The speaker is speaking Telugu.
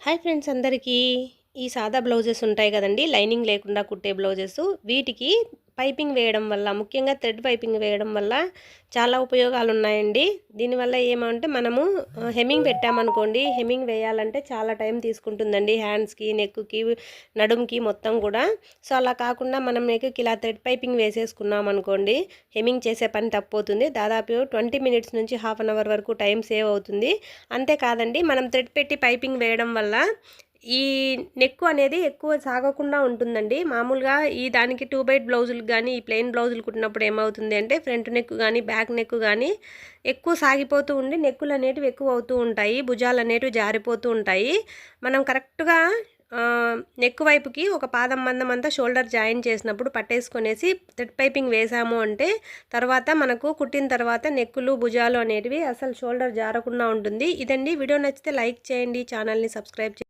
హాయ్ ఫ్రెండ్స్ అందరికీ ఈ సాదా బ్లౌజెస్ ఉంటాయి కదండి లైనింగ్ లేకుండా కుట్టే బ్లౌజెస్. వీటికి పైపింగ్ వేయడం వల్ల ముఖ్యంగా థ్రెడ్ పైపింగ్ వేయడం వల్ల చాలా ఉపయోగాలు ఉన్నాయండి దీనివల్ల ఏమంటే మనము హెమ్మింగ్ పెట్టామనుకోండి హెమ్మింగ్ వేయాలంటే చాలా టైం తీసుకుంటుందండి. హ్యాండ్స్కి నెక్కి నడుముకి మొత్తం కూడా. సో అలా కాకుండా మనం నెక్కి ఇలా థ్రెడ్ పైపింగ్ వేసేసుకున్నాం అనుకోండి హెమ్మింగ్ చేసే పని తప్పవుతుంది. దాదాపు ట్వంటీ మినిట్స్ నుంచి హాఫ్ అన్ అవర్ వరకు టైం సేవ్ అవుతుంది. అంతేకాదండి మనం థ్రెడ్ పెట్టి పైపింగ్ వేయడం వల్ల ఈ నెక్ అనేది ఎక్కువ సాగకుండా ఉంటుందండి. మామూలుగా ఈ దానికి టూ బైట్ బ్లౌజులు కానీ ఈ ప్లెయిన్ బ్లౌజులు కుట్టినప్పుడు ఏమవుతుంది అంటే ఫ్రంట్ నెక్ కానీ బ్యాక్ నెక్ కానీ ఎక్కువ సాగిపోతూ ఉండి నెక్కులు అనేటివి ఎక్కువ అవుతూ ఉంటాయి. భుజాలు అనేటివి జారిపోతూ ఉంటాయి. మనం కరెక్ట్గా నెక్ వైపుకి ఒక పాదం మందం అంతా షోల్డర్ జాయిన్ చేసినప్పుడు పట్టేసుకొనేసి థ్రెడ్ పైపింగ్ వేసాము అంటే తర్వాత మనకు కుట్టిన తర్వాత నెక్కులు భుజాలు అనేటివి అసలు షోల్డర్ జారకుండా ఉంటుంది. ఇదండి. వీడియో నచ్చితే లైక్ చేయండి. ఛానల్ని సబ్స్క్రైబ్